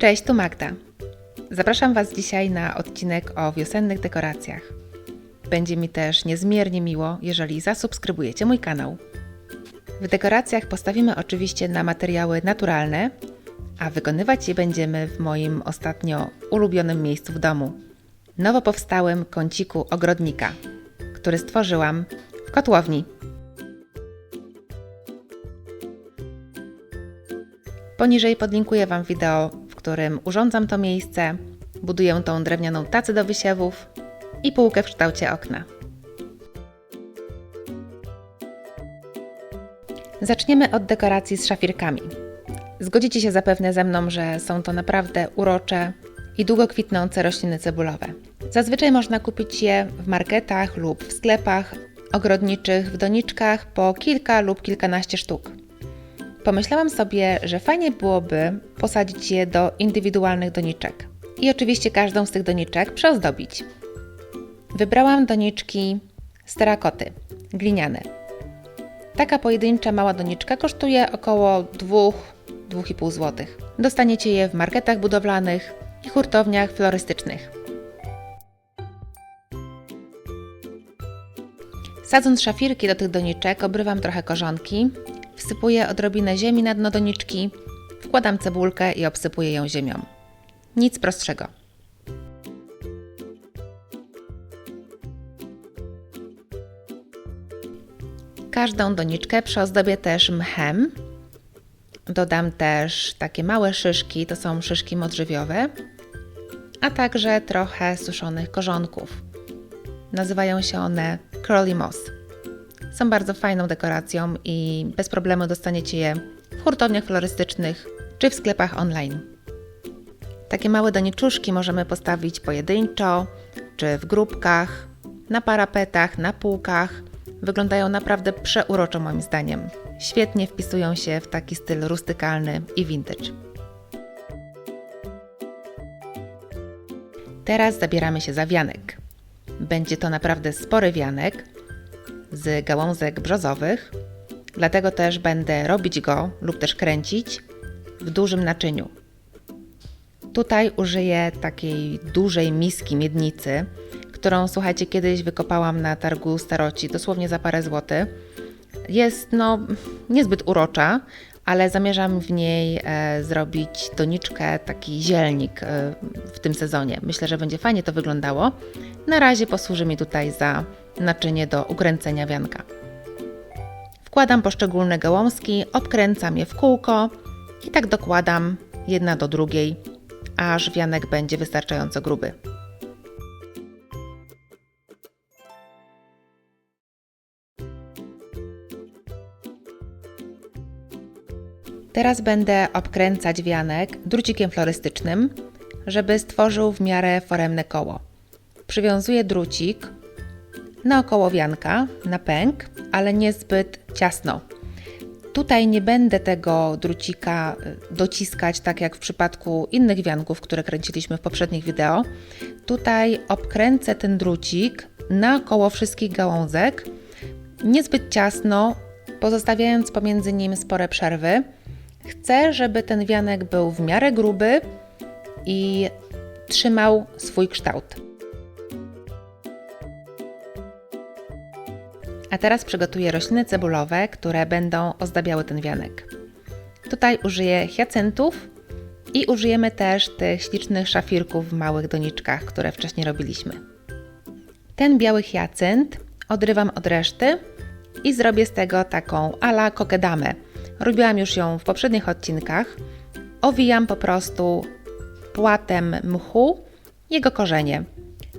Cześć, tu Magda. Zapraszam Was dzisiaj na odcinek o wiosennych dekoracjach. Będzie mi też niezmiernie miło, jeżeli zasubskrybujecie mój kanał. W dekoracjach postawimy oczywiście na materiały naturalne, a wykonywać je będziemy w moim ostatnio ulubionym miejscu w domu nowo powstałym kąciku ogrodnika, który stworzyłam w kotłowni. Poniżej podlinkuję Wam wideo, którym urządzam to miejsce, buduję tą drewnianą tacę do wysiewów i półkę w kształcie okna. Zaczniemy od dekoracji z szafirkami. Zgodzicie się zapewne ze mną, że są to naprawdę urocze i długo kwitnące rośliny cebulowe. Zazwyczaj można kupić je w marketach lub w sklepach ogrodniczych w doniczkach po kilka lub kilkanaście sztuk. Pomyślałam sobie, że fajnie byłoby posadzić je do indywidualnych doniczek i oczywiście każdą z tych doniczek przeozdobić. Wybrałam doniczki z terakoty, gliniane. Taka pojedyncza mała doniczka kosztuje około 2-2,5 zł. Dostaniecie je w marketach budowlanych i hurtowniach florystycznych. Sadząc szafirki do tych doniczek, obrywam trochę korzonki, wsypuję odrobinę ziemi na dno doniczki, wkładam cebulkę i obsypuję ją ziemią. Nic prostszego. Każdą doniczkę przeozdobię też mchem. Dodam też takie małe szyszki, to są szyszki modrzewiowe, a także trochę suszonych korzonków. Nazywają się one Curly Moss. Są bardzo fajną dekoracją i bez problemu dostaniecie je w hurtowniach florystycznych czy w sklepach online. Takie małe doniczuszki możemy postawić pojedynczo czy w grupkach, na parapetach, na półkach. Wyglądają naprawdę przeuroczo moim zdaniem. Świetnie wpisują się w taki styl rustykalny i vintage. Teraz zabieramy się za wianek. Będzie to naprawdę spory wianek z gałązek brzozowych, dlatego też będę robić go lub też kręcić w dużym naczyniu. Tutaj użyję takiej dużej miski miednicy, którą słuchajcie, kiedyś wykopałam na targu staroci, dosłownie za parę złotych. Jest no niezbyt urocza, ale zamierzam w niej e, zrobić doniczkę, taki zielnik e, w tym sezonie. Myślę, że będzie fajnie to wyglądało. Na razie posłuży mi tutaj za naczynie do ukręcenia wianka. Wkładam poszczególne gałązki, obkręcam je w kółko i tak dokładam jedna do drugiej, aż wianek będzie wystarczająco gruby. Teraz będę obkręcać wianek drucikiem florystycznym, żeby stworzył w miarę foremne koło. Przywiązuję drucik naokoło wianka, na pęk, ale niezbyt ciasno. Tutaj nie będę tego drucika y, dociskać tak jak w przypadku innych wianków, które kręciliśmy w poprzednich wideo. Tutaj obkręcę ten drucik naokoło wszystkich gałązek, niezbyt ciasno, pozostawiając pomiędzy nim spore przerwy. Chcę, żeby ten wianek był w miarę gruby i trzymał swój kształt. A teraz przygotuję rośliny cebulowe, które będą ozdabiały ten wianek. Tutaj użyję hiacyntów i użyjemy też tych ślicznych szafirków w małych doniczkach, które wcześniej robiliśmy. Ten biały hiacynt odrywam od reszty i zrobię z tego taką ala kokedamę. Robiłam już ją w poprzednich odcinkach. Owijam po prostu płatem mchu jego korzenie.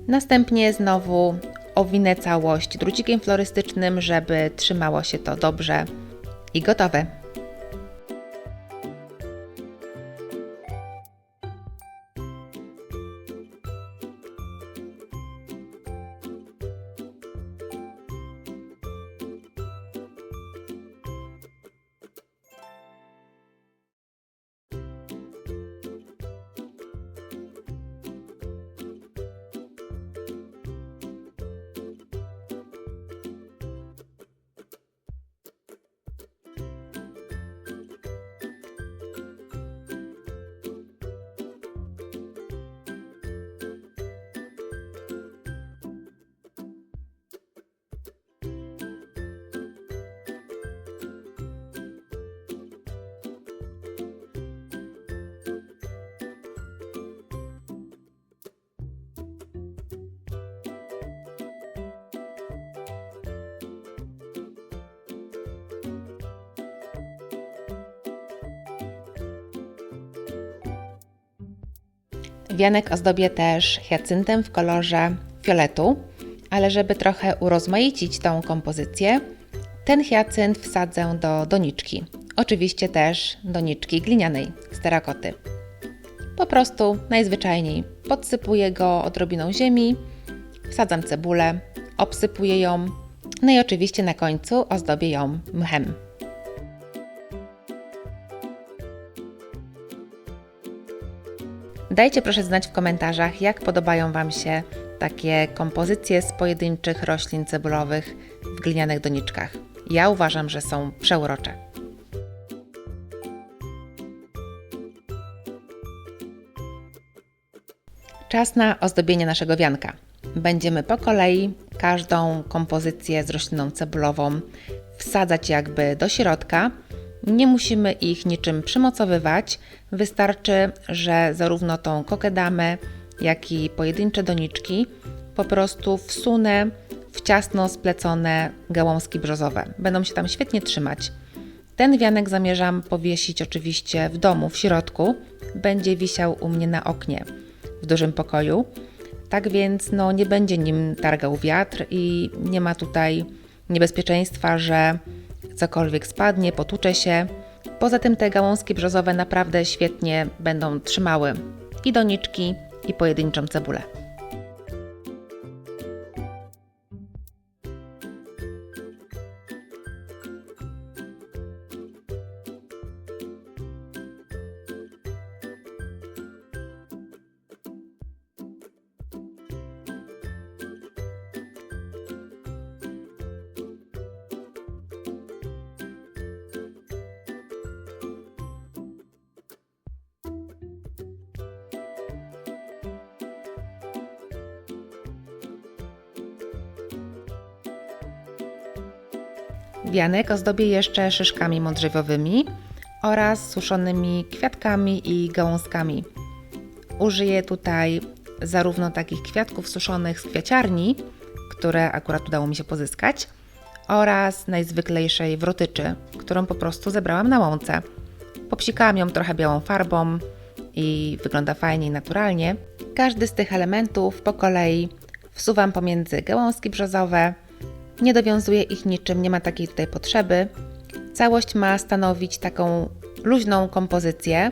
Następnie znowu owinę całość drucikiem florystycznym, żeby trzymało się to dobrze i gotowe. Wianek ozdobię też hiacyntem w kolorze fioletu, ale żeby trochę urozmaicić tą kompozycję, ten hiacynt wsadzę do doniczki. Oczywiście też doniczki glinianej z terakoty. Po prostu najzwyczajniej podsypuję go odrobiną ziemi, wsadzam cebulę, obsypuję ją, no i oczywiście na końcu ozdobię ją mchem. Dajcie proszę znać w komentarzach, jak podobają Wam się takie kompozycje z pojedynczych roślin cebulowych w glinianych doniczkach. Ja uważam, że są przeurocze. Czas na ozdobienie naszego wianka. Będziemy po kolei każdą kompozycję z rośliną cebulową wsadzać jakby do środka. Nie musimy ich niczym przymocowywać. Wystarczy, że zarówno tą kokedamę, jak i pojedyncze doniczki po prostu wsunę w ciasno splecone gałązki brzozowe. Będą się tam świetnie trzymać. Ten wianek zamierzam powiesić oczywiście w domu, w środku. Będzie wisiał u mnie na oknie w dużym pokoju. Tak więc no, nie będzie nim targał wiatr i nie ma tutaj niebezpieczeństwa, że cokolwiek spadnie, potłucze się. Poza tym te gałązki brzozowe naprawdę świetnie będą trzymały i doniczki, i pojedynczą cebulę. Wianek ozdobię jeszcze szyszkami modrzewiowymi oraz suszonymi kwiatkami i gałązkami. Użyję tutaj zarówno takich kwiatków suszonych z kwiaciarni, które akurat udało mi się pozyskać, oraz najzwyklejszej wrotyczy, którą po prostu zebrałam na łące. Popsikałam ją trochę białą farbą i wygląda fajnie i naturalnie. Każdy z tych elementów po kolei wsuwam pomiędzy gałązki brzozowe, nie dowiązuję ich niczym, nie ma takiej tutaj potrzeby. Całość ma stanowić taką luźną kompozycję,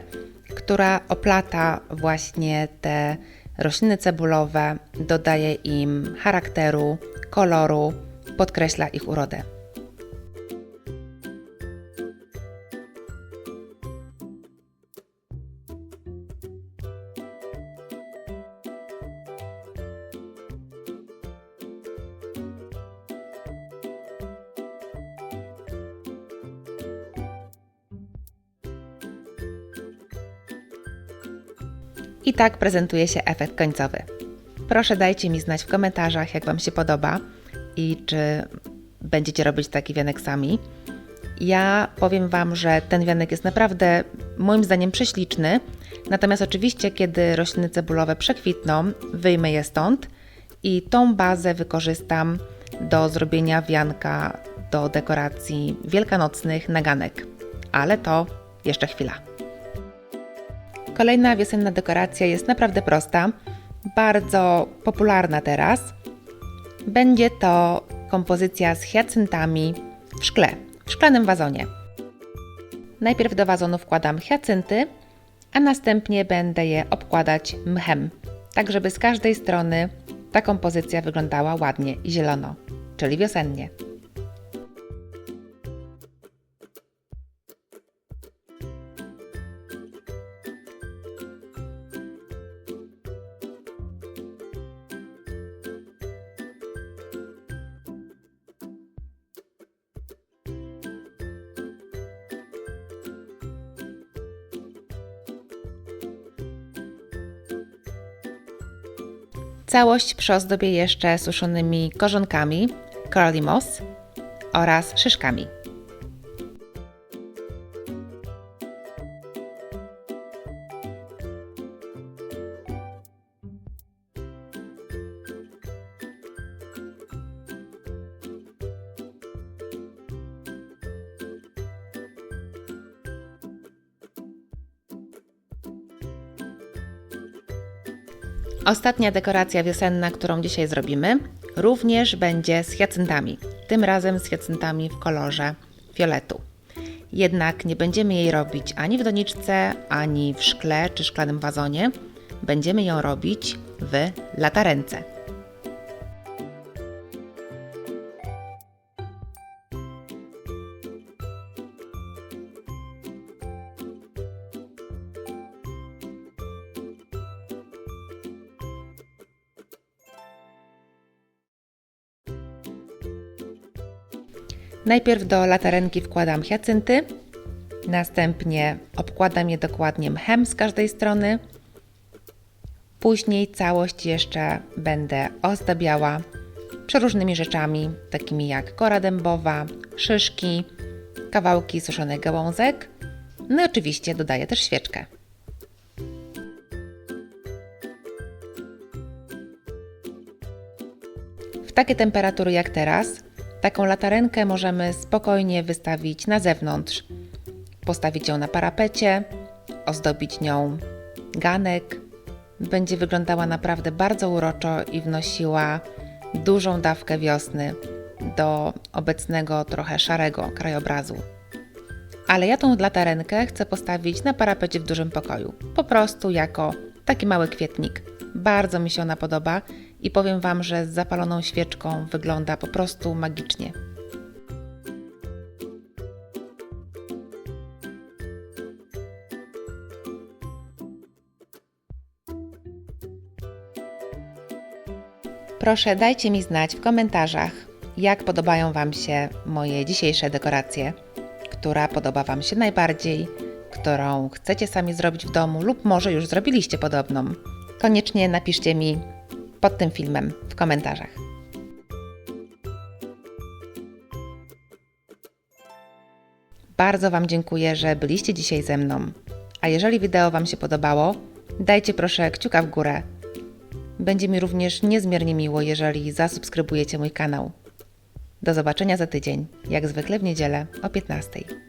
która oplata właśnie te rośliny cebulowe, dodaje im charakteru, koloru, podkreśla ich urodę. I tak prezentuje się efekt końcowy. Proszę dajcie mi znać w komentarzach, jak Wam się podoba i czy będziecie robić taki wianek sami. Ja powiem Wam, że ten wianek jest naprawdę moim zdaniem prześliczny. Natomiast oczywiście, kiedy rośliny cebulowe przekwitną, wyjmę je stąd i tą bazę wykorzystam do zrobienia wianka do dekoracji wielkanocnych naganek. Ale to jeszcze chwila. Kolejna wiosenna dekoracja jest naprawdę prosta, bardzo popularna teraz. Będzie to kompozycja z hiacyntami w szkle, w szklanym wazonie. Najpierw do wazonu wkładam hiacynty, a następnie będę je obkładać mchem, tak żeby z każdej strony ta kompozycja wyglądała ładnie i zielono, czyli wiosennie. Całość przyozdobię jeszcze suszonymi korzonkami, curly moss oraz szyszkami. Ostatnia dekoracja wiosenna, którą dzisiaj zrobimy, również będzie z hiacyntami. Tym razem z hiacyntami w kolorze fioletu. Jednak nie będziemy jej robić ani w doniczce, ani w szkle czy szklanym wazonie. Będziemy ją robić w latarence. Najpierw do latarenki wkładam hiacynty, następnie obkładam je dokładnie mchem z każdej strony. Później całość jeszcze będę ozdabiała przeróżnymi rzeczami, takimi jak kora dębowa, szyszki, kawałki suszonych gałązek. No i oczywiście dodaję też świeczkę. W takie temperatury jak teraz, taką latarenkę możemy spokojnie wystawić na zewnątrz. Postawić ją na parapecie, ozdobić nią ganek. Będzie wyglądała naprawdę bardzo uroczo i wnosiła dużą dawkę wiosny do obecnego trochę szarego krajobrazu. Ale ja tą latarenkę chcę postawić na parapecie w dużym pokoju. Po prostu jako taki mały kwietnik. Bardzo mi się ona podoba i powiem Wam, że z zapaloną świeczką wygląda po prostu magicznie. Proszę dajcie mi znać w komentarzach, jak podobają Wam się moje dzisiejsze dekoracje, która podoba Wam się najbardziej, którą chcecie sami zrobić w domu lub może już zrobiliście podobną. Koniecznie napiszcie mi pod tym filmem w komentarzach. Bardzo Wam dziękuję, że byliście dzisiaj ze mną. A jeżeli wideo Wam się podobało, dajcie proszę kciuka w górę. Będzie mi również niezmiernie miło, jeżeli zasubskrybujecie mój kanał. Do zobaczenia za tydzień, jak zwykle w niedzielę o 15.